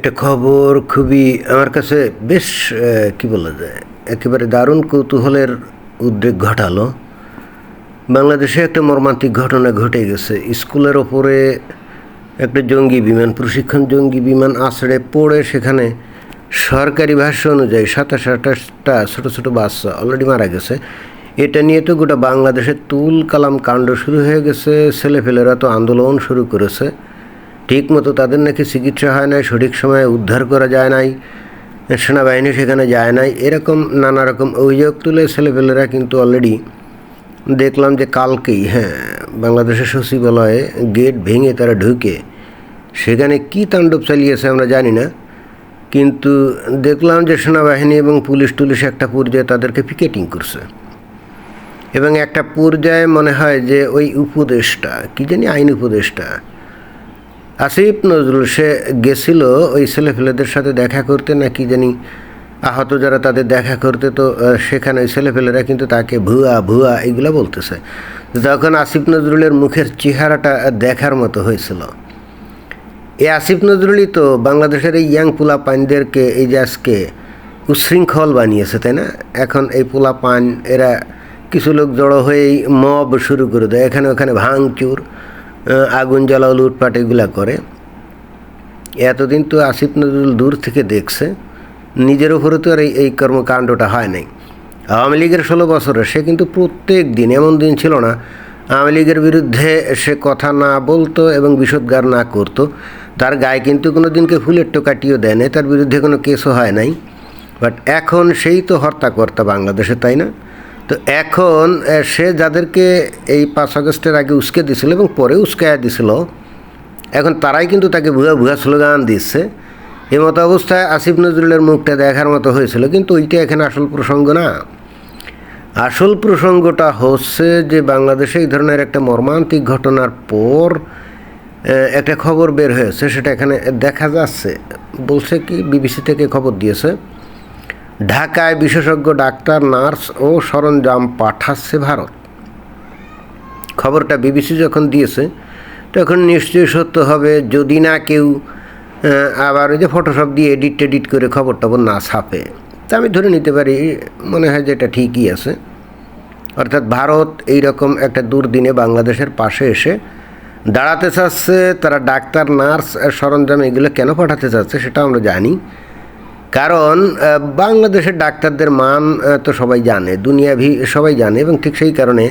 একটা খবর খুবই আমার কাছে বেশ কি বলা যায়, একেবারে দারুণ কৌতূহলের উদ্রেক ঘটালো। বাংলাদেশে একটা মর্মান্তিক ঘটনা ঘটে গেছে। স্কুলের ওপরে একটা জঙ্গি বিমান, প্রশিক্ষণ জঙ্গি বিমান আছড়ে পড়ে, সেখানে সরকারি ভাষ্য অনুযায়ী সাতাশ, আঠাশটা ছোটো ছোটো বাচ্চা অলরেডি মারা গেছে। এটা নিয়ে তো গোটা বাংলাদেশে তুল কালাম কাণ্ড শুরু হয়ে গেছে ছেলেফেলেরা তো আন্দোলন শুরু করেছে। ঠিক মতো তাদের নাকি চিকিৎসা হয় নাই, সঠিক সময়ে উদ্ধার করা যায় নাই, সেনাবাহিনী সেখানে যায় নাই, এরকম নানা রকম অভিযোগ তুলে ছেলেপেলেরা কিন্তু অলরেডি দেখলাম যে কালকেই হ্যাঁ বাংলাদেশের সচিবালয়ে গেট ভেঙে তারা ঢুকে সেখানে কি তাণ্ডব চালিয়েছে আমরা জানি না, কিন্তু দেখলাম যে সেনাবাহিনী এবং পুলিশ টুলিশ একটা পর্যায়ে তাদেরকে পিকেটিং করছে। এবং একটা পর্যায়ে মনে হয় যে ওই উপদেশটা কি জানি আইন উপদেশটা আসিফ নজরুল, সে গেছিল ওই ছেলেফেলেদের সাথে দেখা করতে না কি জানি? আহত যারা তাদের দেখা করতে, তো সেখানে ওই ছেলেফেলেরা কিন্তু তাকে ভুয়া ভুয়া এইগুলো বলতেছে। তখন আসিফ নজরুলের মুখের চেহারাটা দেখার মতো হয়েছিল। এই আসিফ নজরুলই তো বাংলাদেশের এই ইয়াং পোলা পাইনদেরকে এই যে আজকে উশৃঙ্খল বানিয়েছে, তাই না? এখন এই পোলা পান এরা কিছু লোক জড়ো হয়েই মব শুরু করে দেয়। এখানে ওখানে ভাঙচুর আগুন জ্বালাও, লুটপাট এগুলা করে। এতদিন তো আসিফ নজরুল দূর থেকে দেখছে। নিজের উপরে তো আর এই কর্মকাণ্ডটা হয় নাই। আওয়ামী লীগের ষোলো বছরে সে কিন্তু প্রত্যেক দিন, এমন দিন ছিল না, আওয়ামী লীগের বিরুদ্ধে সে কথা না বলতো এবং বিষোদ্গার না করতো। তার গায়ে কিন্তু কোনো দিনকে ফুলের টোকাটিও দেয় নাই, তার বিরুদ্ধে কোনো কেসও হয় নাই। বাট এখন সেই তো হর্তাকর্তা বাংলাদেশে, তাই না? তো এখন সে যাদেরকে এই পাঁচ আগস্টের আগে উস্কে দিছিল এবং পরে উস্কায়া দিছিল এখন তারাই কিন্তু তাকে ভুয়া ভুয়া স্লোগান দিচ্ছে এই মতো অবস্থায় আসিফ নজরুলের মুখটা দেখার মতো হয়েছিল, কিন্তু ওইটা এখানে আসল প্রসঙ্গ না। আসল প্রসঙ্গটা হচ্ছে যে বাংলাদেশে এই ধরনের একটা মর্মান্তিক ঘটনার পর একটা খবর বের হয়েছে, সেটা এখানে দেখা যাচ্ছে। বলছে কি, বিবিসি থেকে খবর দিয়েছে। ঢাকায় বিশেষজ্ঞ, ডাক্তার, নার্স ও সরঞ্জাম পাঠাচ্ছে ভারত। খবরটা বিবিসি যখন দিয়েছে, তখন নিশ্চয়ই সত্য হবে, যদি না কেউ আবার ওই যে ফটোশপ দিয়ে এডিট টেডিট করে খবর টবর না ছাপে। তা আমি ধরে নিতে পারি, মনে হয় যে এটা ঠিকই আছে। অর্থাৎ ভারত এই রকম একটা দুর্দিনে বাংলাদেশের পাশে এসে দাঁড়াতে চাচ্ছে, তারা ডাক্তার, নার্স সরঞ্জাম এগুলো কেন পাঠাতে চাচ্ছে সেটা আমরা জানি। কারণ বাংলাদেশের ডাক্তারদের মান তো সবাই জানে দুনিয়া ভি সবাই জানে এবং ঠিক সেই কারণে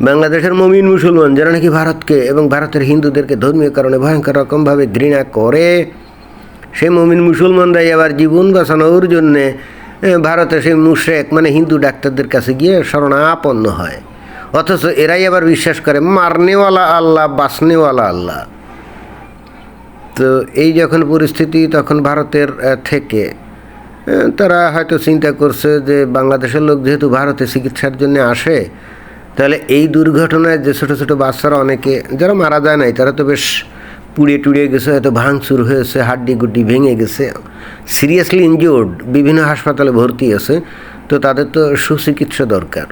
বাংলাদেশের মমিন মুসলমান যারা নাকি ভারতকে এবং ভারতের হিন্দুদেরকে ধর্মীয় কারণে ভয়ঙ্কর রকমভাবে ঘৃণা করে সেই মমিন মুসলমানরাই আবার জীবন বাঁচানোর জন্যে ভারতে সেই মুশেক মানে হিন্দু ডাক্তারদের কাছে গিয়ে শরণাপন্ন হয়। অথচ এরাই আবার বিশ্বাস করে, মারনেওয়ালা আল্লাহ, বাঁচনেওয়ালা আল্লাহ। তো এই যখন পরিস্থিতি তখন ভারতের থেকে তারা হয়তো চিন্তা করছে যে বাংলাদেশের লোক যেহেতু ভারতে চিকিৎসার জন্য আসে, তাহলে এই দুর্ঘটনায় যে ছোটো ছোটো বাচ্চারা অনেকে, যারা মারা যায় নাই, তারা তো বেশ পুড়িয়ে টুড়িয়ে গেছে, হয়তো ভাঙচুর হয়েছে হাড্ডি গুড্ডি ভেঙে গেছে সিরিয়াসলি ইনজিওর্ড বিভিন্ন হাসপাতালে ভর্তি আছে, তো তাদের তো সুচিকিৎসা দরকার।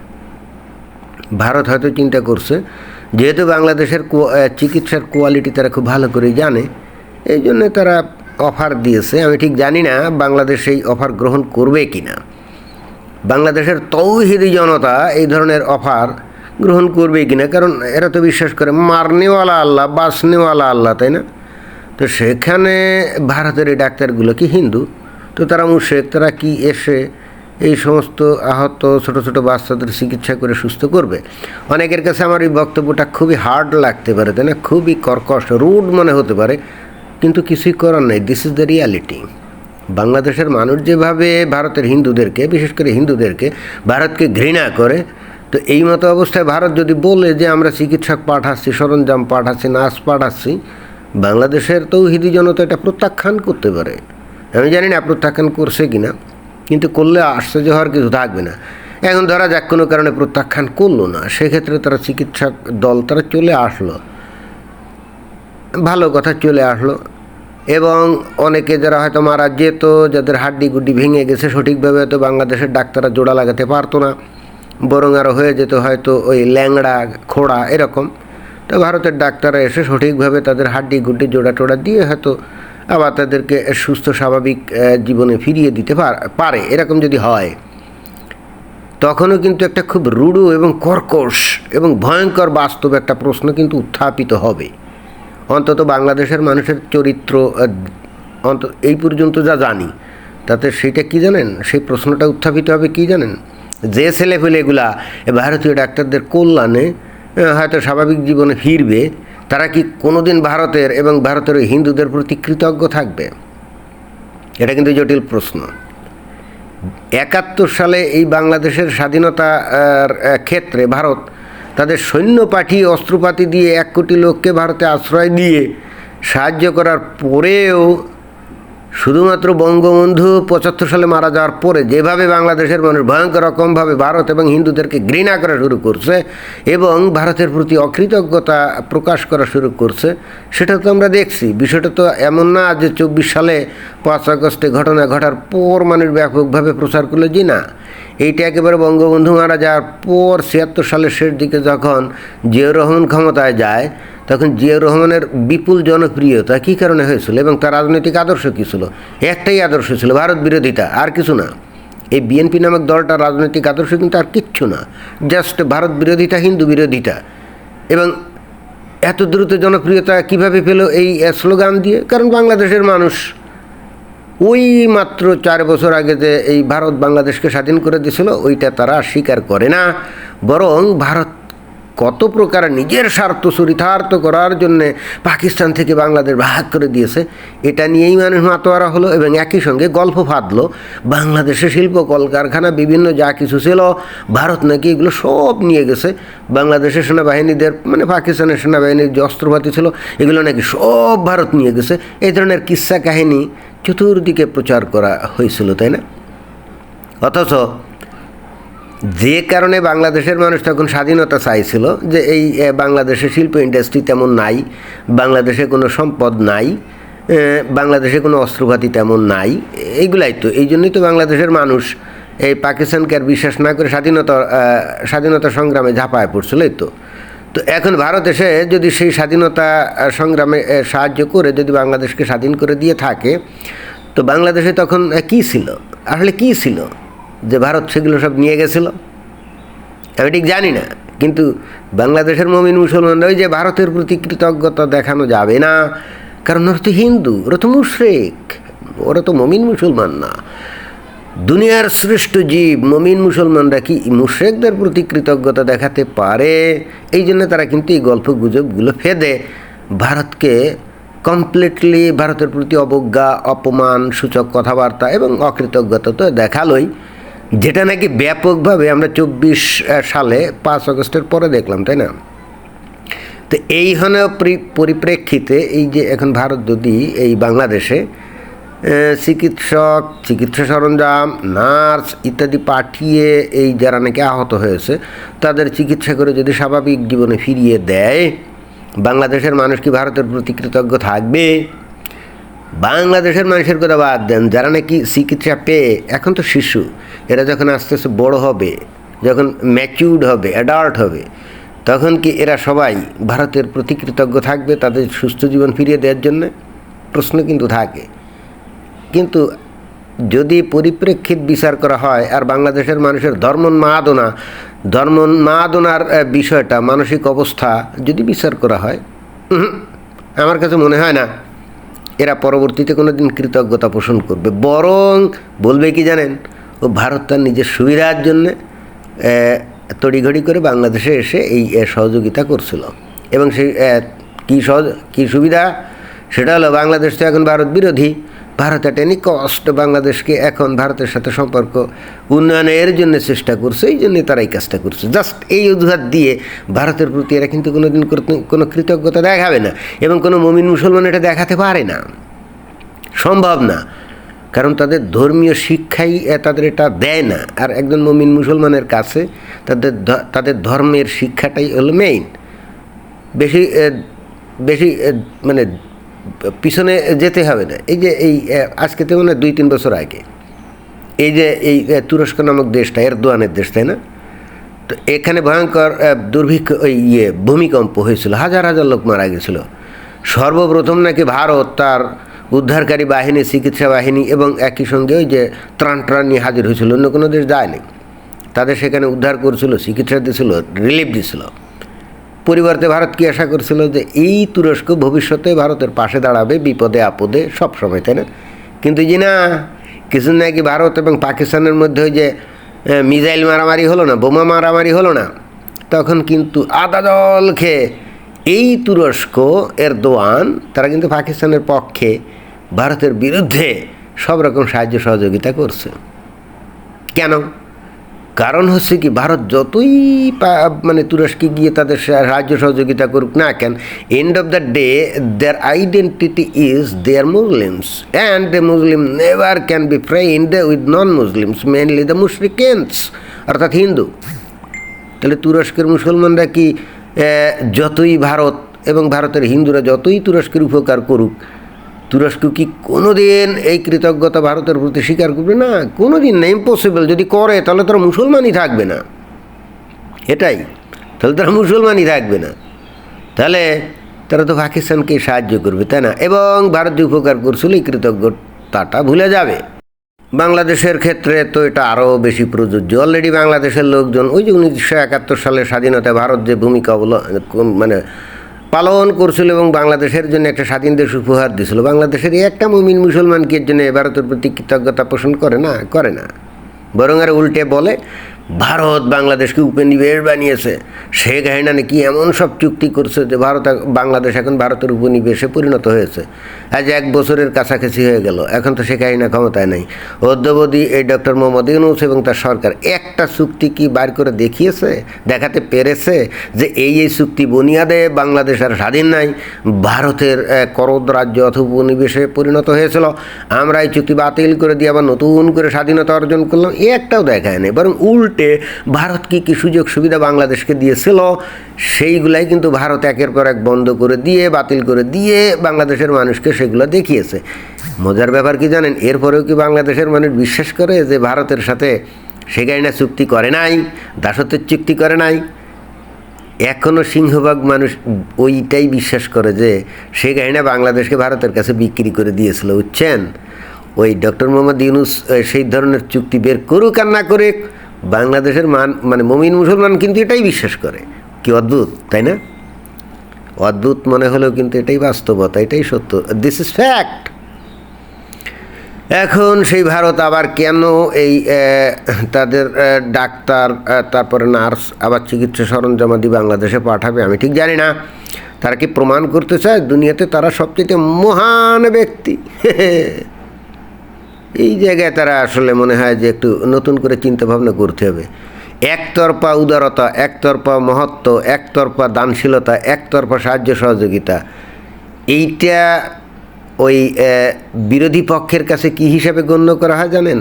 ভারত হয়তো চিন্তা করছে, যেহেতু বাংলাদেশের চিকিৎসার কোয়ালিটি তারা খুব ভালো করেই জানে এই জন্য তারা অফার দিয়েছে। আমি ঠিক জানি না বাংলাদেশ এই অফার গ্রহণ করবে কি না বাংলাদেশের তৌহিদি জনতা এই ধরনের অফার গ্রহণ করবে কি না কারণ এরা তো বিশ্বাস করে মারনেওয়ালা আল্লাহ, বাঁচনেওয়ালা আল্লাহ, তাই না? তো সেখানে ভারতের এই ডাক্তারগুলো কি হিন্দু? তো তারা মুশেক, তারা কি এসে এই সমস্ত আহত ছোট ছোট বাচ্চাদের চিকিৎসা করে সুস্থ করবে? অনেকের কাছে আমার এই বক্তব্যটা খুবই হার্ড লাগতে পারে, তাই না? খুবই কর্কশ রুড মনে হতে পারে। কিন্তু কিছুই করার নেই দিস ইজ দ্য রিয়ালিটি বাংলাদেশের মানুষ যেভাবে ভারতের হিন্দুদেরকে, বিশেষ করে হিন্দুদেরকে, ভারতকে ঘৃণা করে, তো এই মতো অবস্থায় ভারত যদি বলে যে আমরা চিকিৎসক পাঠাচ্ছি, সরঞ্জাম পাঠাচ্ছি, নার্স পাঠাচ্ছি, বাংলাদেশের তৌহিদি জনতা এটা প্রত্যাখ্যান করতে পারে। আমি জানি না প্রত্যাখ্যান করছে কি না কিন্তু করলে আশ্চর্য হওয়ার কিছু থাকবে না। এখন ধরা যাক কোনো কারণে প্রত্যাখ্যান করল না, সেক্ষেত্রে তারা চিকিৎসক দল, তারা চলে আসলো। ভালো কথা চলে আসলো। এবং অনেকে যারা হয়তো মারা যেত, যাদের হাড্ডি গুড্ডি ভেঙে গেছে, সঠিকভাবে হয়তো বাংলাদেশের ডাক্তাররা জোড়া লাগাতে পারতো না। বরং আরও হয়ে যেত হয়তো ওই ল্যাংড়া, খোড়া এরকম। তো ভারতের ডাক্তাররা এসে সঠিকভাবে তাদের হাড্ডি গুড্ডি জোড়া টোড়া দিয়ে হয়তো আবার তাদেরকে সুস্থ, স্বাভাবিক জীবনে ফিরিয়ে দিতে পার- এরকম যদি হয়। তখনও কিন্তু একটা খুব রূঢ় এবং কর্কশ এবং ভয়ঙ্কর বাস্তব একটা প্রশ্ন কিন্তু উত্থাপিত হবে। অন্তত বাংলাদেশের মানুষের চরিত্র অন্ত, এই পর্যন্ত যা জানি, তাতে সেটা কি জানেন? সেই প্রশ্নটা উত্থাপিত হবে কি জানেন? যে এ ভারতীয় ডাক্তারদের কল্যাণে হয়তো স্বাভাবিক জীবনে ফিরবে, তারা কি কোনোদিন ভারতের এবং ভারতের হিন্দুদের প্রতি কৃতজ্ঞ থাকবে? এটা কিন্তু জটিল প্রশ্ন। একাত্তর সালে এই বাংলাদেশের স্বাধীনতার ক্ষেত্রে ভারত তাদের সৈন্য পাঠিয়ে অস্ত্রপাতি দিয়ে এক কোটি লোককে ভারতে আশ্রয় দিয়ে সাহায্য করার পরেও শুধুমাত্র বঙ্গবন্ধু পঁচাত্তর সালে মারা যাওয়ার পরে যেভাবে বাংলাদেশের মানুষ ভয়ঙ্কর রকমভাবে ভারত এবং হিন্দুদেরকে ঘৃণা করা শুরু করছে এবং ভারতের প্রতি অকৃতজ্ঞতা প্রকাশ করা শুরু করছে, সেটা তো আমরা দেখছি। বিষয়টা তো এমন না যে চব্বিশ সালে পাঁচ আগস্টে ঘটনা ঘটার পর মানুষ ব্যাপকভাবে প্রচার করল যে না। এইটা একেবারে বঙ্গবন্ধু মারা যাওয়ার পর ছিয়াত্তর সালের শেষ দিকে যখন জিয়াউর রহমান ক্ষমতায় যায় তখন জিয়াউর রহমানের বিপুল জনপ্রিয়তা কী কারণে হয়েছিল এবং তার রাজনৈতিক আদর্শ কী ছিল? একটাই আদর্শ ছিল ভারত বিরোধিতা, আর কিছু না। এই বিএনপি নামক দলটার রাজনৈতিক আদর্শ কিন্তু আর কিচ্ছু না জাস্ট ভারত বিরোধিতা, হিন্দু বিরোধিতা। এবং এত দ্রুত জনপ্রিয়তা কীভাবে পেল এই স্লোগান দিয়ে? কারণ বাংলাদেশের মানুষ ওই মাত্র চার বছর আগে যে এই ভারত বাংলাদেশকে স্বাধীন করে দিয়েছিল, ওইটা তারা স্বীকার করে না। বরং ভারত কত প্রকার নিজের স্বার্থ চরিতার্থ করার জন্যে পাকিস্তান থেকে বাংলাদেশ ভাগ করে দিয়েছে। এটা নিয়েই মানুষ মাতোয়ারা হলো এবং একই সঙ্গে গল্প ফাঁদলো। বাংলাদেশে শিল্প, কলকারখানা, বিভিন্ন যা কিছু ছিল, ভারত নাকি এগুলো সব নিয়ে গেছে। বাংলাদেশের সেনাবাহিনীদের মানে পাকিস্তানের সেনাবাহিনীর যে অস্ত্রপাতি ছিল, এগুলো নাকি সব ভারত নিয়ে গেছে। এই ধরনের কিস্সা কাহিনী চতুর্দিকে প্রচার করা হয়েছিল, তাই না? অথচ যে কারণে বাংলাদেশের মানুষ তখন স্বাধীনতা চাইছিল যে এই বাংলাদেশে শিল্প ইন্ডাস্ট্রি তেমন নাই, বাংলাদেশে কোনো সম্পদ নাই বাংলাদেশে কোনো অস্ত্রপাতি তেমন নাই, এইগুলাই তো। এই জন্যই তো বাংলাদেশের মানুষ এই পাকিস্তানকে আর বিশ্বাস না করে স্বাধীনতা স্বাধীনতা সংগ্রামে ঝাঁপায় পড়ছিল, এই তো। তো এখন ভারত এসে যদি সেই স্বাধীনতা সংগ্রামে সাহায্য করে যদি বাংলাদেশকে স্বাধীন করে দিয়ে থাকে, তো বাংলাদেশে তখন কী ছিল? আসলে কী ছিল? যে ভারত সেগুলো সব নিয়ে গেছিল। আমি ঠিক জানি না, কিন্তু বাংলাদেশের মমিন মুসলমানরা ওই যে ভারতের প্রতি কৃতজ্ঞতা দেখানো যাবে না, কারণ ওরা তো হিন্দু, ওরা তো মুশ্রেক, ওরা তো মমিন মুসলমান না। দুনিয়ার শ্রেষ্ঠ জীব, মমিন মুসলমানরা কি মুশ্রেকদের প্রতি কৃতজ্ঞতা দেখাতে পারে? এই জন্য তারা কিন্তু এই গল্প গুজবগুলো ফেদে। ভারতকে কমপ্লিটলি ভারতের প্রতি অবজ্ঞা, অপমান, সূচক কথাবার্তা এবং অকৃতজ্ঞতা তো দেখালোই। যেটা নাকি ব্যাপকভাবে আমরা চব্বিশ সালে পাঁচ আগস্টের পরে দেখলাম, তাই না? তো এই হনে পরিপ্রেক্ষিতে এই যে এখন ভারত যদি এই বাংলাদেশে চিকিৎসক, চিকিৎসা সরঞ্জাম, নার্স ইত্যাদি পাঠিয়ে এই যারা নাকি আহত হয়েছে, তাদের চিকিৎসা করে যদি স্বাভাবিক জীবনে ফিরিয়ে দেয়, বাংলাদেশের মানুষ কি ভারতের প্রতি কৃতজ্ঞ থাকবে? বাংলাদেশের মানুষের কথা বাদ দেন যারা নাকি চিকিৎসা পেয়ে এখন তো শিশু এরা যখন আস্তে আস্তে বড় হবে যখন ম্যাচিউর্ড হবে অ্যাডাল্ট হবে তখন কি এরা সবাই ভারতের প্রতি কৃতজ্ঞ থাকবে তাদের সুস্থ জীবন ফিরিয়ে দেওয়ার জন্য? প্রশ্ন কিন্তু থাকে। কিন্তু যদি পরিপ্রেক্ষিত বিচার করা হয় আর বাংলাদেশের মানুষের ধর্ম ধর্মোন্মাদনা ধর্মোন্মাদনার আহ, বিষয়টা মানসিক অবস্থা যদি বিচার করা হয় আমার কাছে মনে হয় না। এরা পরবর্তীতে কোনো দিন কৃতজ্ঞতা পোষণ করবে। বরং বলবে কি জানেন? ও ভারত তার নিজের সুবিধার জন্যে তড়িঘড়ি করে বাংলাদেশে এসে এই সহযোগিতা করছিল। এবং সে কী সহ কী সুবিধা? সেটা হলো বাংলাদেশ তো এখন ভারত বিরোধী। ভারত এট এনি কষ্ট বাংলাদেশকে এখন ভারতের সাথে সম্পর্ক উন্নয়নের জন্য চেষ্টা করছে, এই জন্যে তারা এই কাজটা করছে। জাস্ট এই অজুহাত দিয়ে ভারতের প্রতি এরা কিন্তু কোনো দিন কোনো কৃতজ্ঞতা দেখাবে না এবং কোনো মমিন মুসলমান এটা দেখাতে পারে না। সম্ভব না। কারণ তাদের ধর্মীয় শিক্ষাই তাদের এটা দেয় না। আর একজন মমিন মুসলমানের কাছে তাদের তাদের ধর্মের শিক্ষাটাই হলো মেইন বেশি বেশি মানে পিছনে যেতে হবে না। এই যে এই আজকে তো মানে দুই, তিন বছর আগে। এই যে এই তুরস্ক নামক দেশটা, এরদোয়ানের দেশ, তাই না? তো এখানে ভয়ঙ্কর দুর্ভিক্ষ, ওই ইয়ে ভূমিকম্প হয়েছিল। হাজার হাজার লোক মারা গেছিল। সর্বপ্রথম নাকি ভারত তার উদ্ধারকারী বাহিনী, চিকিৎসা বাহিনী এবং একই সঙ্গে ওই যে ত্রাণ ত্রাণ নিয়ে হাজির হয়েছিল। অন্য কোনো দেশ যায়নি। তাদের সেখানে উদ্ধার করছিল, চিকিৎসা দিছিল, রিলিফ দিছিল। পরিবর্তে ভারত কি আশা করছিল যে এই তুরস্ক ভবিষ্যতে ভারতের পাশে দাঁড়াবে, বিপদে আপদে সব সময় তাই না? কিন্তু যে না, কিছু নাকি ভারত এবং পাকিস্তানের মধ্যে যে মিজাইল মারামারি হলো না, বোমা মারামারি হলো না? তখন কিন্তু আদা জল খেয়ে এই তুরস্ক এর দোয়ান তারা কিন্তু পাকিস্তানের পক্ষে ভারতের বিরুদ্ধে সব রকম সাহায্য সহযোগিতা করছে। কেন? কারণ হচ্ছে কি, ভারত যতই মানে তুরস্কে গিয়ে তাদের সাহায্য সহযোগিতা করুক না কেন end of the day their identity is their Muslims and the Muslim never can be friend with non Muslims mainly the মুশরিকেন্স অর্থাৎ হিন্দু তাহলে তুরস্কের মুসলমানরা কি যতই ভারত এবং ভারতের হিন্দুরা যতই তুরস্কের উপকার করুক তুরস্ক কি কোনোদিন এই কৃতজ্ঞতা ভারতের প্রতি স্বীকার করবে? না, কোনোদিন না ইম্পসিবল যদি করে, তাহলে তারা মুসলমানই থাকবে না। এটাই, তাহলে তারা মুসলমানই থাকবে না। তাহলে তারা তো পাকিস্তানকে সাহায্য করবে, তাই না? এবং ভারতীয় উপকার করছিল এই কৃতজ্ঞতাটা ভুলে যাবে। বাংলাদেশের ক্ষেত্রে তো এটা আরও বেশি প্রযোজ্য। অলরেডি বাংলাদেশের লোকজন, ওই যে উনিশশো একাত্তর সালের স্বাধীনতায় ভারত যে ভূমিকা মানে পালন করছিল এবং বাংলাদেশের জন্য একটা স্বাধীন দেশ উপহার দিছিল। বাংলাদেশের একটা মুমিন মুসলমানকে এর জন্য ভারতের প্রতি কৃতজ্ঞতা পোষণ করে না করে না। বরং আর উল্টে বলে ভারত বাংলাদেশকে উপনিবেশ বানিয়েছে। শেখ হাসিনা নাকি এমন সব চুক্তি করছে যে ভারত বাংলাদেশ এখন ভারতের উপনিবেশে পরিণত হয়েছে। আজ এক বছরের কাছাকাছি হয়ে গেল, এখন তো শেখ হাসিনা ক্ষমতায় নেই। অদ্যবধি এই ডক্টর মোহাম্মদ ইউনুস এবং তার সরকার একটা চুক্তি কি বার করে দেখিয়েছে, দেখাতে পেরেছে যে এই এই চুক্তি বুনিয়াদে বাংলাদেশ আর স্বাধীন নাই, ভারতের করদ রাজ্য অথবা উপনিবেশে পরিণত হয়েছিল। আমরা এই চুক্তি বাতিল করে দিয়ে আবার নতুন করে স্বাধীনতা অর্জন করলাম, এ একটাও দেখায় নেই, বরং উল্টে ভারত কি কি সুযোগ সুবিধা বাংলাদেশকে দিয়েছিল, সেইগুলাই কিন্তু ভারত একের পর এক বন্ধ করে দিয়ে, বাতিল করে দিয়ে বাংলাদেশের মানুষকে সেগুলো দেখিয়েছে। মজার ব্যাপার কি জানেন, এরপরেও কি বাংলাদেশের মানুষ বিশ্বাস করে যে ভারতের সাথে সেখানে চুক্তি করে নাই, দাসত্বের চুক্তি করে নাই? এখনও সিংহভাগ মানুষ ওইটাই বিশ্বাস করে যে সে গাড়িটা বাংলাদেশকে ভারতের কাছে বিক্রি করে দিয়েছিল, বুঝছেন? ওই ডক্টর মোহাম্মদ ইউনুস সেই ধরনের চুক্তি বের করুক আর না করে বাংলাদেশের মান মানে মমিন মুসলমান কিন্তু এটাই বিশ্বাস করে। কি অদ্ভুত, তাই না? অদ্ভুত মনে হলেও কিন্তু এটাই বাস্তবতা, এটাই সত্য। দিস ইজ ফ্যাক্ট এখন সেই ভারত আবার কেন এই তাদের ডাক্তার তারপরে নার্স, আবার চিকিৎসা সরঞ্জামাদি বাংলাদেশে পাঠাবে, আমি ঠিক জানি না। তারা কি প্রমাণ করতে চায়? দুনিয়াতে তারা সবচেয়ে মহান ব্যক্তি। এই জায়গায় তারা আসলে মনে হয় যে একটু নতুন করে চিন্তা ভাবনা করতে হবে। একতরফা উদারতা, একতরফা মহত্ব, একতরফা দানশীলতা, একতরফা সাহায্য সহযোগিতা, এইটা ওই বিরোধী পক্ষের কাছে কি হিসাবে গণ্য করা হয় জানেন?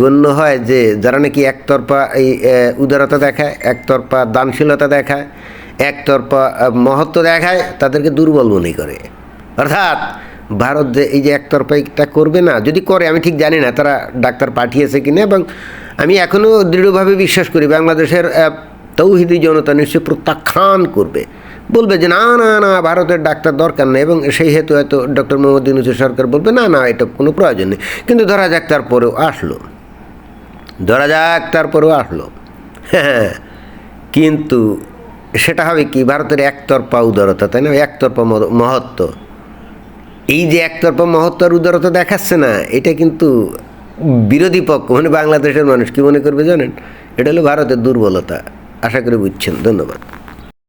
গণ্য হয় যে যারা নাকি একতরফা এই উদারতা দেখায়, একতরফা দানশীলতা দেখায়, একতরফা মহত্ব দেখায়, তাদেরকে দুর্বল মনে করে। অর্থাৎ ভারত যে এই যে একতরফা এটা করবে না, যদি করে, আমি ঠিক জানি না তারা ডাক্তার পাঠিয়েছে কিনা, এবং আমি এখনও দৃঢ়ভাবে বিশ্বাস করি বাংলাদেশের তৌহিদি জনতা নিশ্চয়ই প্রত্যাখ্যান করবে। বলবে যে না না না, ভারতের ডাক্তার দরকার নেই, এবং সেই হেতু হয়তো ডক্টর মোহাম্মদ ইউনুসের সরকার বলবে, না না, এটা কোনো প্রয়োজন নেই। কিন্তু ধরা যাক তারপরেও আসলো। ধরা যাক তারপরেও আসলো। হ্যাঁ কিন্তু সেটা হবে কি, ভারতের একতরফা উদারতা, তাই না? একতরফা মহ- মহত্ব। এই যে একতরফা মহত্তর উদারতা দেখাচ্ছে না, এটা কিন্তু বিরোধী পক্ষ মানে বাংলাদেশের মানুষ কি মনে করবে জানেন? এটা হলো ভারতের দুর্বলতা। আশা করি বুঝছেন। ধন্যবাদ।